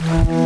Вибач,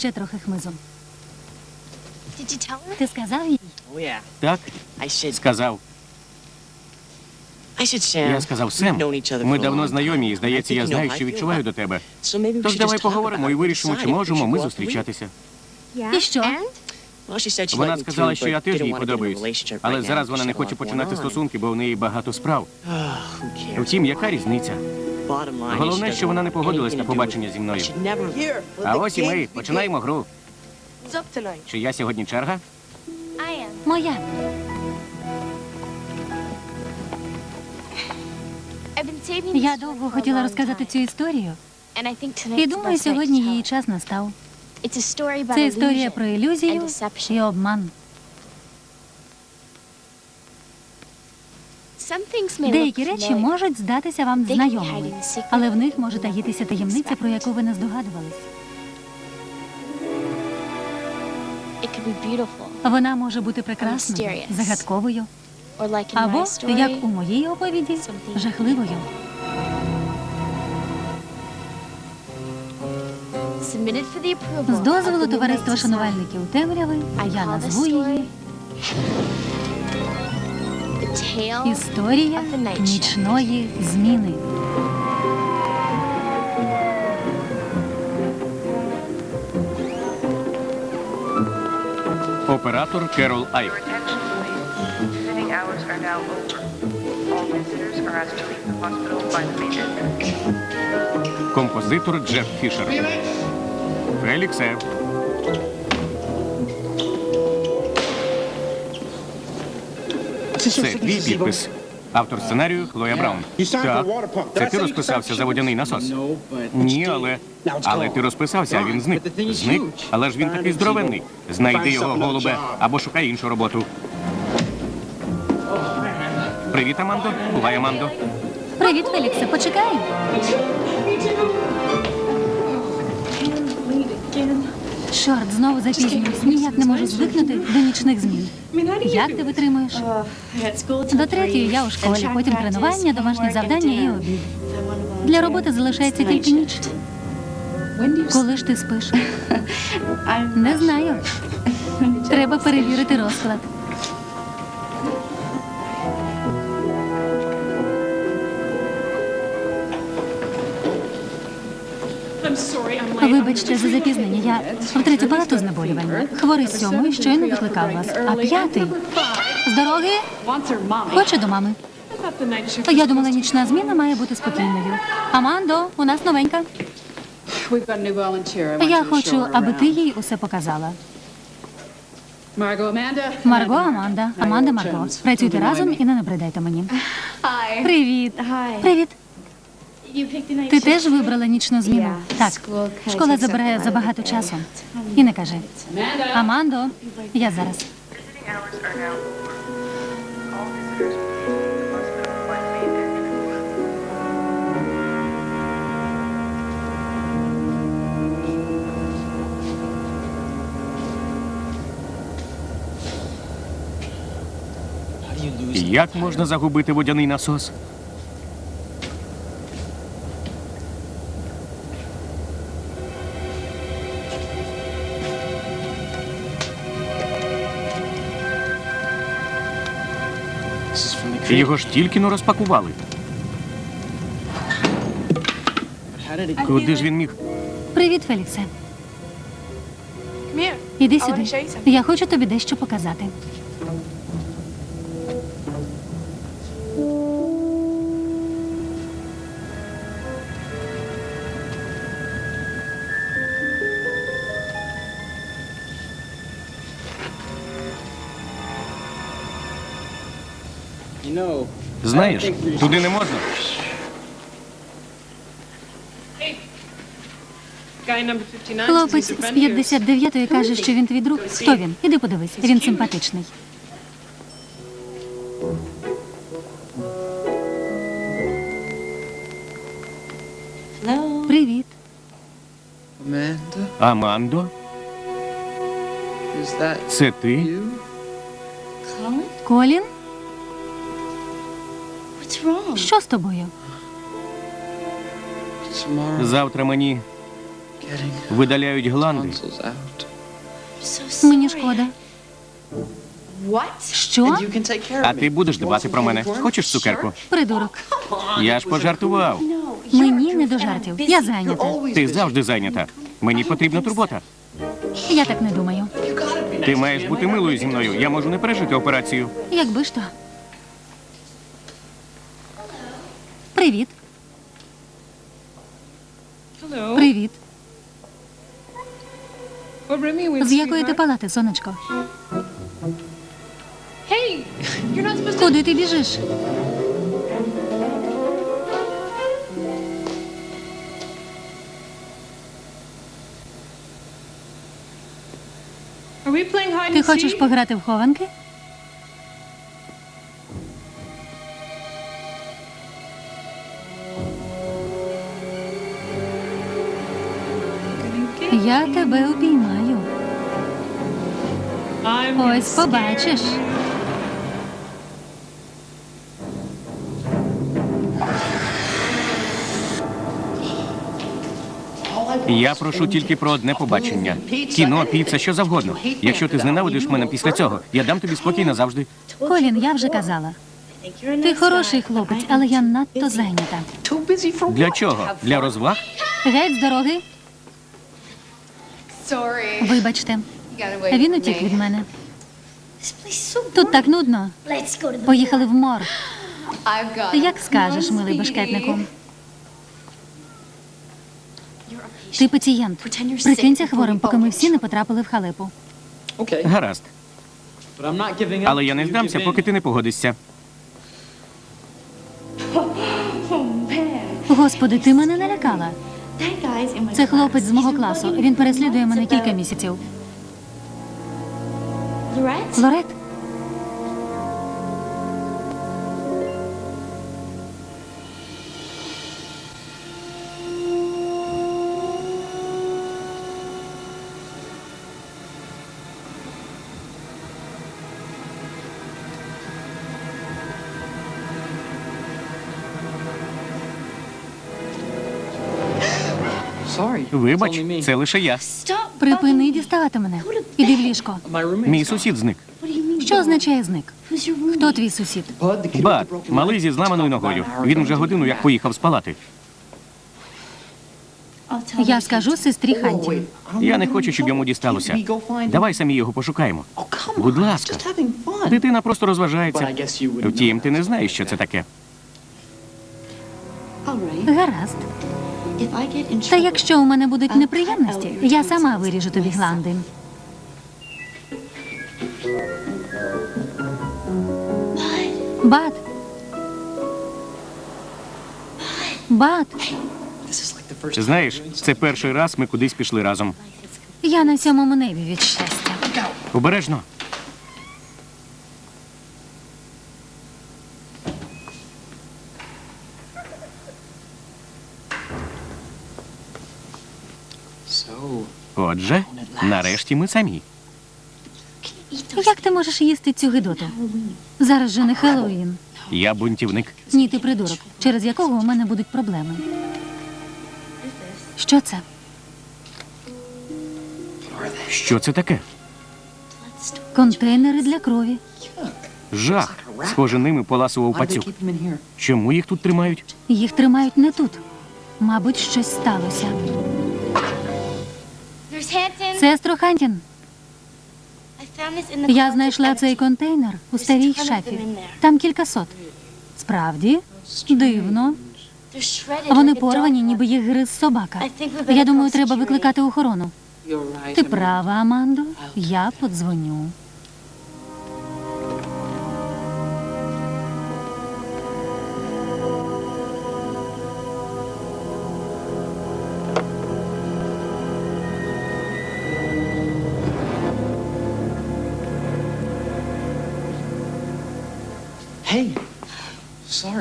ще трохи her? Ти сказав їй? Oh. Так, сказав. Я сказав Сем. Ми давно знайомі, і здається, я знаю, що відчуваю до тебе. Тож давай поговоримо і вирішимо, чи можемо ми зустрічатися. І що? Вона сказала, що я теж їй подобаюсь. Але зараз вона не хоче починати стосунки, бо в неї багато справ. Ah? Втім, яка різниця? Головне, що вона не погодилась на побачення зі мною. А ось і ми починаємо гру. Чи я сьогодні черга? Моя. Я довго хотіла розказати цю історію. І думаю, сьогодні її час настав. Це історія про ілюзію і обман. Деякі речі можуть здатися вам знайомими, але в них може таїтися таємниця, про яку ви не здогадувались. Вона може бути прекрасною, загадковою, або, як у моїй оповіді, жахливою. З дозволу товариства шанувальників темряви я назву її Історія нічної зміни. Оператор Керол Айк. Attention, please. Visiting hours Це твій підпис. Автор сценарію Хлоя Браун. Так, це ти розписався за водяний насос? Ні, але. Але ти розписався, а він зник. Зник, але ж він такий здоровенний. Знайди його, голубе, або шукай іншу роботу. Привіт, Амандо. Бувай, Амандо. Привіт, Феліксе, почекай. Чорт, знову запізнююсь. Ніяк не можу звикнути до нічних змін. Як ти витримуєш? До третьої я у школі, потім тренування, домашні завдання і обід. Для роботи залишається тільки ніч. Коли ж ти спиш? Не знаю. Треба перевірити розклад. Вибачте за запізнення. Я в третю палату знеболювання. Хворий з сьомої щойно викликав вас. А п'ятий. З дороги? Хоче до мами. Я думала, нічна зміна має бути спокійною. Амандо, у нас новенька. Я хочу, аби ти їй усе показала. Марго, Аманда. Аманда, Марго. Працюйте разом і не набридайте мені. Привіт. Привіт. Ти теж вибрала нічну зміну? Так. Школа забирає забагато часу. І не кажи. Амандо, я зараз. Як можна загубити водяний насос? Його ж тільки но розпакували. Куди ж він міг? Привіт, Феліксе. Іди сюди. Я хочу тобі дещо показати. Знаєш, туди не можна. Guy number 59 Хлопець з friend of yours. 59-ї каже, що він твій друг. Хто він? Іди подивись, він симпатичний. Привіт. Амандо, це ти? Колін? Що з тобою? Завтра мені видаляють гланди. Мені шкода. Що? А ти будеш дбати про мене. Хочеш цукерку? Придурок. Я ж пожартував. Мені не до жартів. Я зайнята. Ти завжди зайнята. Мені потрібна турбота. Я так не думаю. Ти маєш бути милою зі мною. Я можу не пережити операцію. Якби ж то. Привіт. Привіт. З якої ти палати, сонечко? Hey, you're not supposed to... Куди ти біжиш? Ти хочеш пограти в хованки? Я тебе упіймаю. Ось побачиш. Я прошу тільки про одне побачення. Кіно, піца, що завгодно. Якщо ти зненавидиш мене після цього, я дам тобі спокій назавжди. Колін, я вже казала. Ти хороший хлопець, але я надто зайнята. Для чого? Для розваг? Геть з дороги. Sorry. Вибачте, він утік від мене. Тут так нудно. Поїхали в мор. Як скажеш, милий sweetie. бешкетнику. Ти пацієнт. Прикинься хворим, поки ми всі не потрапили в халепу. Гаразд. Але я не здамся, поки ти не погодишся. Господи, ти мене налякала. Це хлопець з мого класу. Він переслідує мене кілька місяців. Лорет, Вибач, це лише я. Припини діставати мене. Іди в ліжко. Мій сусід зник. Що означає зник? Хто твій сусід? Broken малий зі зламаною ногою. Він вже годину як поїхав. I'll tell Я скажу сестрі Ханті. I don't Я не хочу, щоб йому дісталося. Давай самі його пошукаємо. Oh, Будь ласка. Дитина просто розважається. Втім, ти не знаєш, що це таке. Гаразд. Та якщо у мене будуть неприємності, я сама виріжу тобі гланди. Бат. Бат, Знаєш, це перший раз ми кудись пішли разом. я на сьомому небі від щастя. Обережно. Отже, нарешті ми самі. Як ти можеш їсти цю гидоту? Зараз же не Хеллоуін. Я бунтівник. Ні, ти придурок, через якого у мене будуть проблеми. Що це? Що це таке? Контейнери для крові. Жах. Схоже, ними поласував пацюк. Чому їх тут тримають? Їх тримають не тут. Мабуть, щось сталося. Сестро Хантін, я знайшла цей контейнер у старій шафі. Там кілька сот. Справді? Дивно. Вони порвані, ніби їх гриз собака. Я думаю, треба викликати охорону. Ти права, Амандо. Я подзвоню.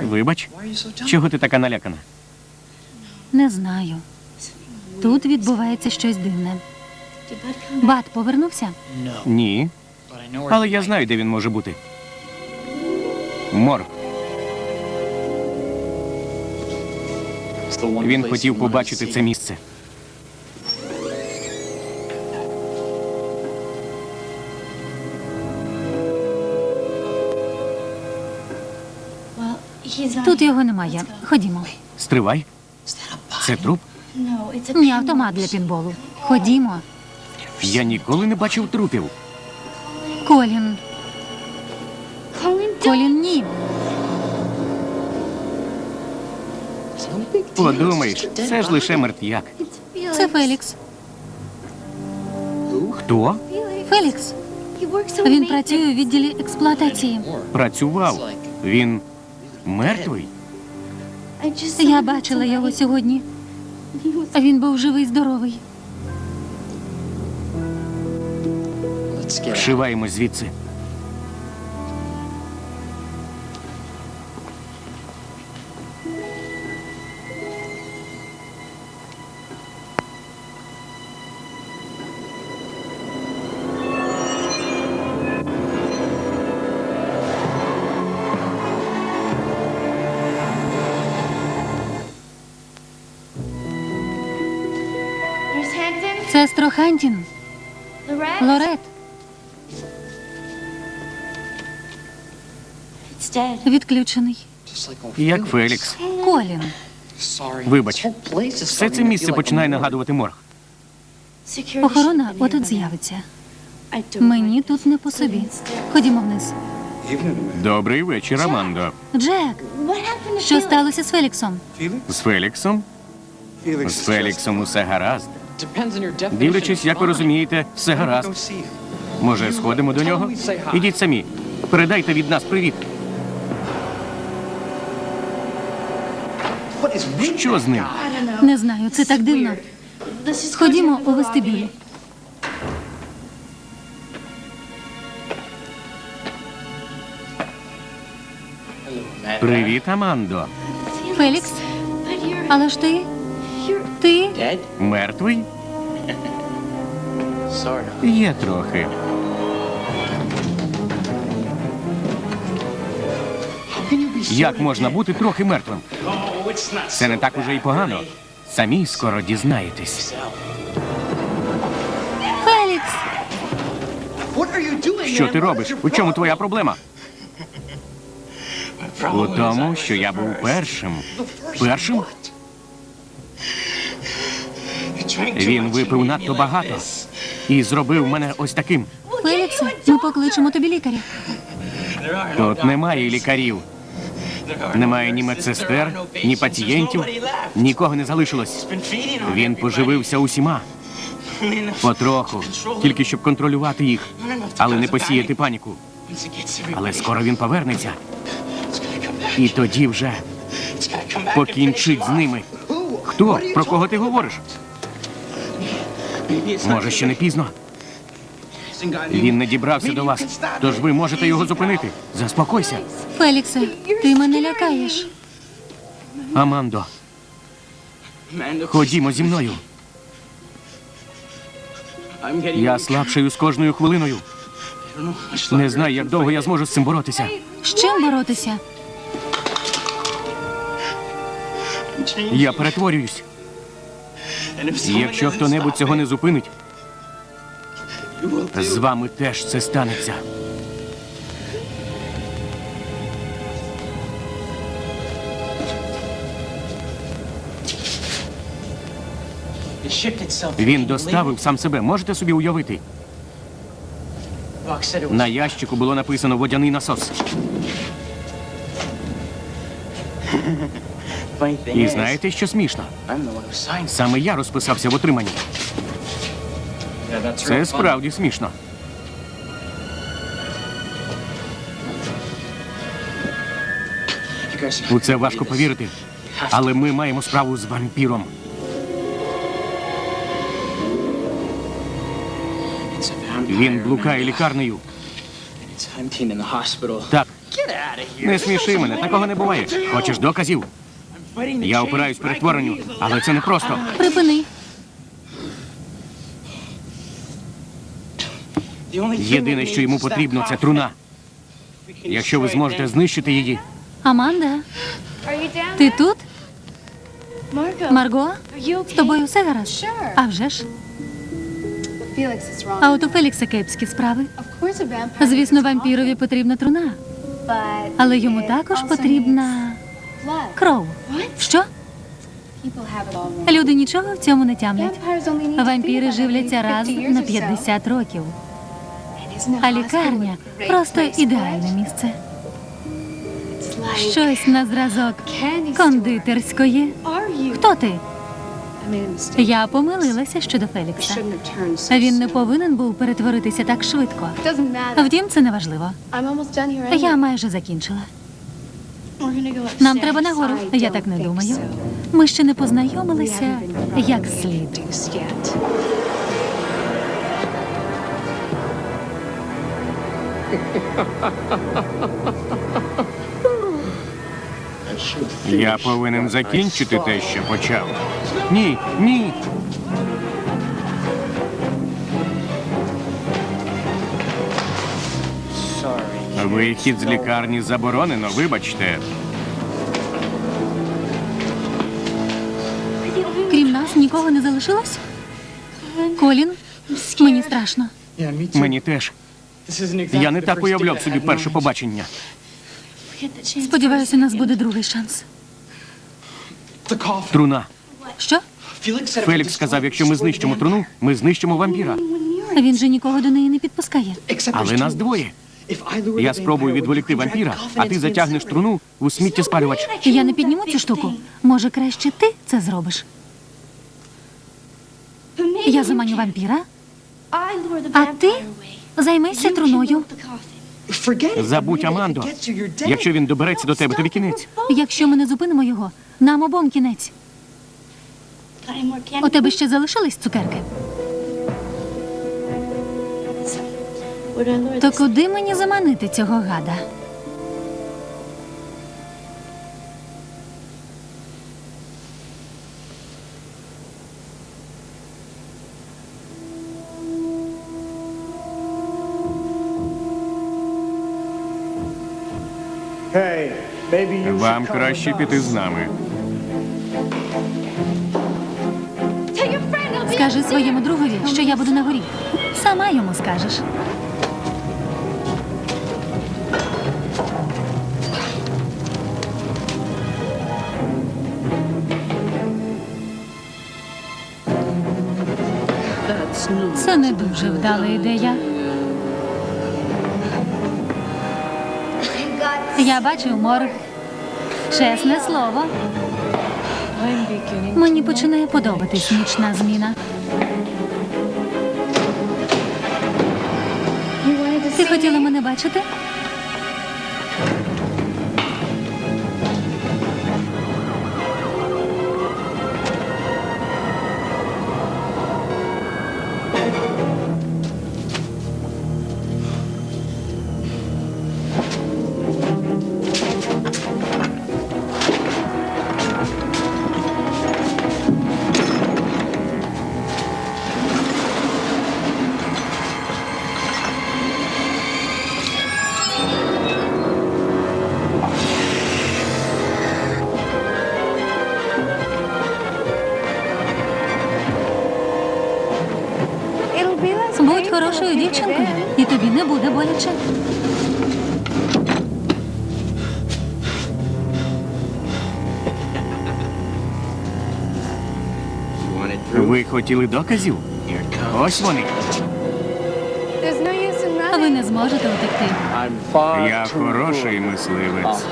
Вибач, чого ти така налякана? Не знаю. Тут відбувається щось дивне. Бат повернувся? Ні, але я знаю, де він може бути. Морг. Він хотів побачити це місце. Тут його немає. Ходімо. Стривай. Це труп? Ні, автомат для пінболу. Ходімо. Я ніколи не бачив трупів. Колін. Колін, ні. Подумаєш, це ж лише мертвяк. Це Фелікс. Хто? Фелікс. Він працює у відділі експлуатації. Працював. Він мертвий. Я бачила його сьогодні. Він був живий, здоровий. Вшиваємось звідси. Сестро Хантін. Лорет. Відключений. Як Фелікс. Колін. Вибач. Все це місце починає нагадувати морг. Охорона отут з'явиться. Мені тут не по собі. Ходімо вниз. Добрий вечір, Амандо. Джек, що сталося з Феліксом? З Феліксом? З Феліксом усе гаразд. Дивлячись, як ви розумієте, все гаразд. Може, сходимо до нього? Ідіть самі. Передайте від нас привіт. Що з ним? Не знаю, це так дивно. Let's just go Ходімо down to у вестибюль. Привіт, Амандо. Фелікс, але ж ти? Ти? Dead? Мертвий? Sort of. Є трохи. Як можна бути трохи мертвим? Це не так уже і погано. Самі скоро дізнаєтесь. Фелікс! Що ти робиш? У чому твоя проблема? У тому, що я був першим. Першим? Він випив надто багато і зробив мене ось таким. Феліксе, ми покличемо тобі лікаря. Тут немає лікарів. Немає ні медсестер, ні пацієнтів. Нікого не залишилось. Він поживився усіма. Потроху, тільки щоб контролювати їх, але не посіяти паніку. Але скоро він повернеться. І тоді вже покінчить з ними. Хто? Про кого ти говориш? Може, ще не пізно. Він не дібрався до вас, тож ви можете його зупинити. Заспокойся. Феліксе, ти мене лякаєш. Амандо, ходімо зі мною. Я слабшаю з кожною хвилиною. Не знаю, як довго я зможу з цим боротися. З чим боротися? Я перетворююсь. Якщо хто-небудь цього не зупинить, з вами теж це станеться. Він доставив сам себе. Можете собі уявити? На ящику було написано водяний насос. І знаєте, що смішно? Саме я розписався в отриманні. Це справді смішно. У це важко повірити. Але ми маємо справу з вампіром. Він блукає лікарнею. Так, Не сміши мене, такого не буває. Хочеш доказів? Я опираюсь перетворенню, але це не просто. Припини. Єдине, що йому потрібно, це труна. Якщо ви зможете знищити її, Аманда, ти тут? Марго? З тобою все гаразд? А вже ж. А от у Фелікса кепські справи. Звісно, вампірові потрібна труна, але йому також потрібна. Кров. Що? Люди нічого в цьому не тямлять. Вампіри живляться раз на 50 років. А лікарня просто ідеальне місце. Щось на зразок кондитерської. Хто ти? Я помилилася щодо Фелікса. Він не повинен був перетворитися так швидко. Втім, це не важливо. Я майже закінчила. Нам треба нагору. Я так не думаю. Ми ще не познайомилися як слід. я повинен закінчити те, що почав. Ні, ні. Вихід з лікарні заборонено, вибачте. Крім нас нікого не залишилось? Колін, мені страшно. Мені теж. Я не так уявляв собі перше побачення. Сподіваюся, у нас буде другий шанс. Труна. Що? Фелікс сказав, якщо ми знищимо труну, ми знищимо вампіра. Він же нікого до неї не підпускає. Але нас двоє. Я спробую відволікти вампіра, а ти затягнеш труну у сміттєспалювач. Я не підніму цю штуку. Може, краще ти це зробиш? Я заманю вампіра, а ти займися труною. Забудь, Амандо. Якщо він добереться до тебе, тобі кінець. Якщо ми не зупинимо його, нам обом кінець. У тебе ще залишились цукерки? То куди мені заманити цього гада? Вам краще піти з нами. Скажи своєму другові, що я буду на горі. Сама йому скажеш. Це не дуже вдала ідея. Я бачив морг. Чесне слово. Мені починає подобатись нічна зміна. Ти хотіла мене бачити? Боляче. You wanted proof? Ви хотіли доказів? Ось вони. Ви не зможете утекти. Я хороший мисливець.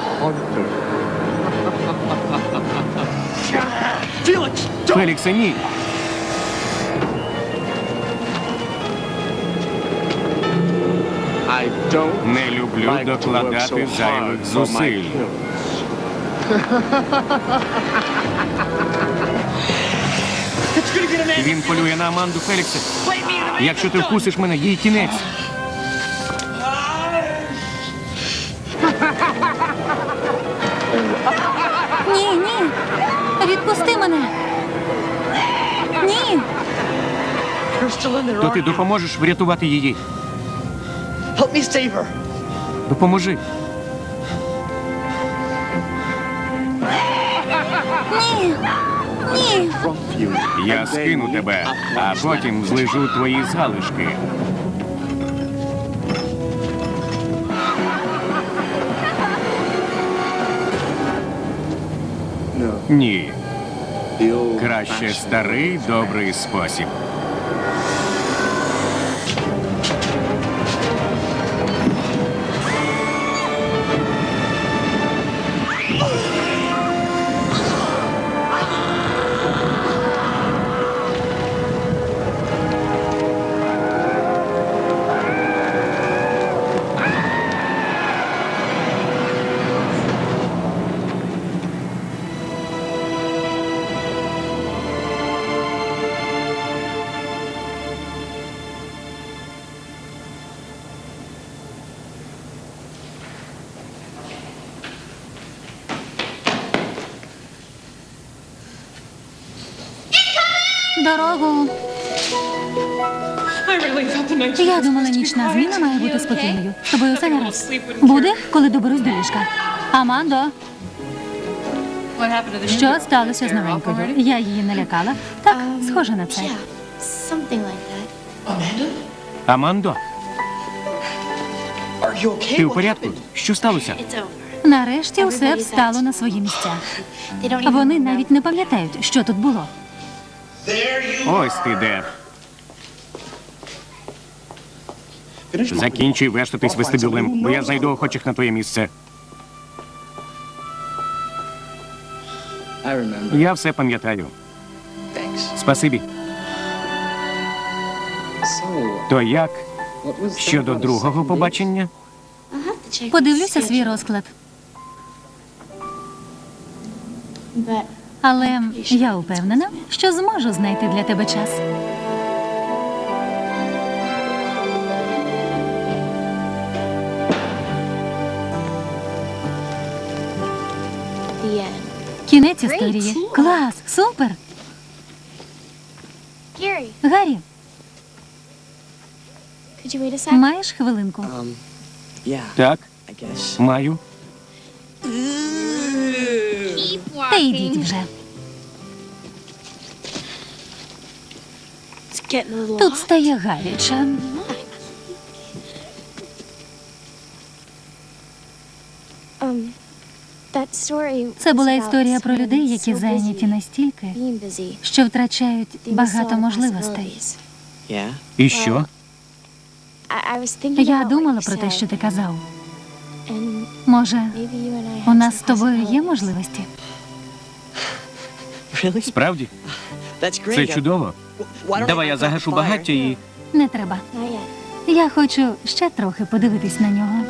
Феліксе, ні. Не люблю докладати зайвих зусиль. Він полює на Аманду Фелікса. Якщо ти вкусиш мене, їй кінець. Ні, ні. Відпусти мене. Ні. То ти допоможеш врятувати її. Допоможи. Ні. Ні. Я скину тебе, а потім злижу твої залишки. Ні. Краще старий добрий спосіб. Дорогу. Я думала, нічна зміна має бути спокійною. З тобою все гаразд. Буде, коли доберусь до ліжка. Амандо, що сталося з новенькою? Я її налякала. Так, схоже на це. Амандо, ти в What порядку? Що сталося? Нарешті все встало на свої місця. Вони навіть не пам'ятають, що тут було. Ось ти де. Закінчуй вештатись вестибюлем, бо я знайду охочих на твоє місце. Я все пам'ятаю. Спасибі. То як щодо другого побачення? Подивлюся свій розклад. Але я упевнена, що зможу знайти для тебе час. Кінець історії. Клас, супер. Гаррі, маєш хвилинку? Um, Так, маю. Та йдіть вже. Тут стає гаряче. Um, that story Це була was about історія про людей, які зайняті busy настільки, being busy. що втрачають багато можливостей. possibilities. Yeah? І що? I, I was thinking Я думала про те, що ти казав. and Може, maybe you and I у have нас з тобою є possibilities. можливості? Справді? Це чудово. Давай я загашу багаття і. Не треба. Я хочу ще трохи подивитись на нього.